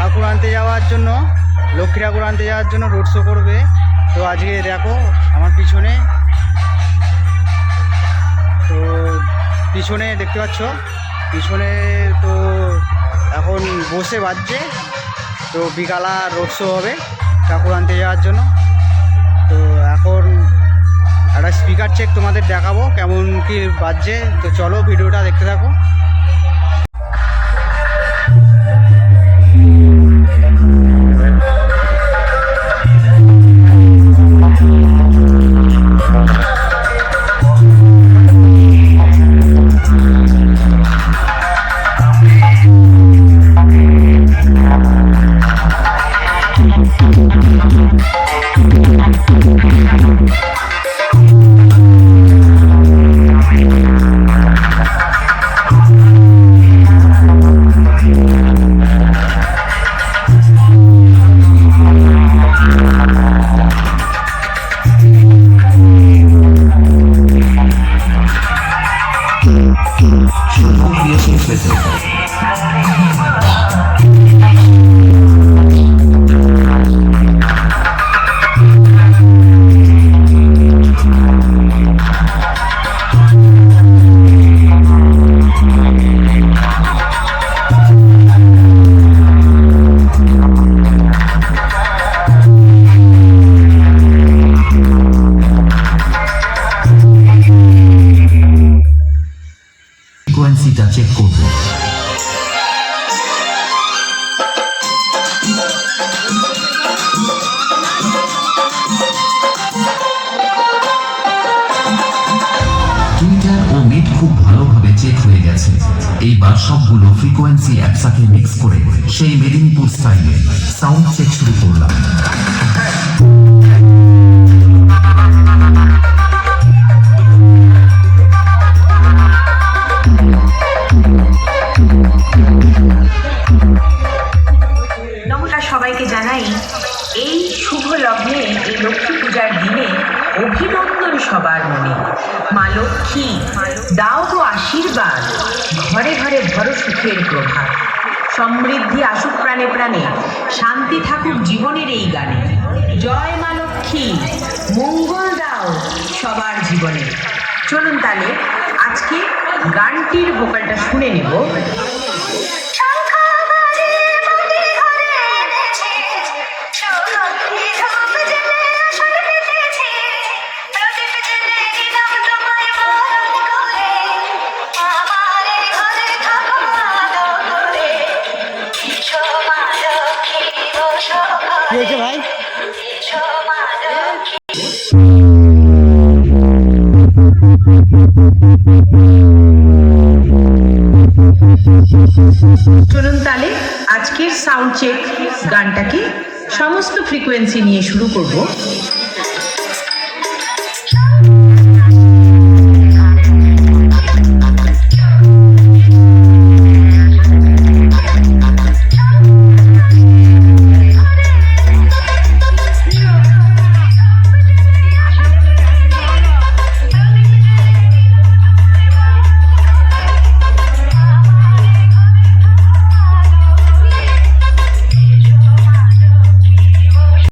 ঠাকুর আনতে যাওয়ার জন্য, লক্ষ্মী ঠাকুর আনতে যাওয়ার জন্য রোড শো করবে। তো আজকে দেখো, আমার পিছনে, তো পিছনে দেখতে পাচ্ছ, পিছনে তো এখন বসে বাজছে, তো বিকালা রোড শো হবে ঠাকুর আনতে যাওয়ার জন্য। তো এখন একটা স্পিকার চেক তোমাদের দেখাবো, কেমন কি বাজছে। তো চলো ভিডিওটা দেখতে থাকো। ফ্রিকোয়েন্সিটা চেক করব। খুব ভালোভাবে চেক হয়ে গেছে। এইবার সবগুলো ফ্রিকোয়েন্সি একসাথে মিক্স করে, সেই মেদিনীপুর স্টাইলে সাউন্ড চেক শুরু করলাম সবাইকে জানাই, এই শুভ লগ্নে এই লক্ষ্মী পূজার দিনে অভিনন্দন সবার মনে। মা লক্ষ্মী, দাও তো আশীর্বাদ, ঘরে ঘরে ভর সুখের প্রভাব সমৃদ্ধি আসুক প্রাণে প্রাণে, শান্তি থাকুক জীবনের এই গানে। জয় মা লক্ষ্মী, মঙ্গল দাও সবার জীবনে। চলুন তাহলে আজকে গানটির ভোকালটা শুনে নেব। কি হয়েছে ভাই? চলুন তাহলে আজকের সাউন্ড চেক গানটাকে সমস্ত ফ্রিকোয়েন্সি নিয়ে শুরু করব।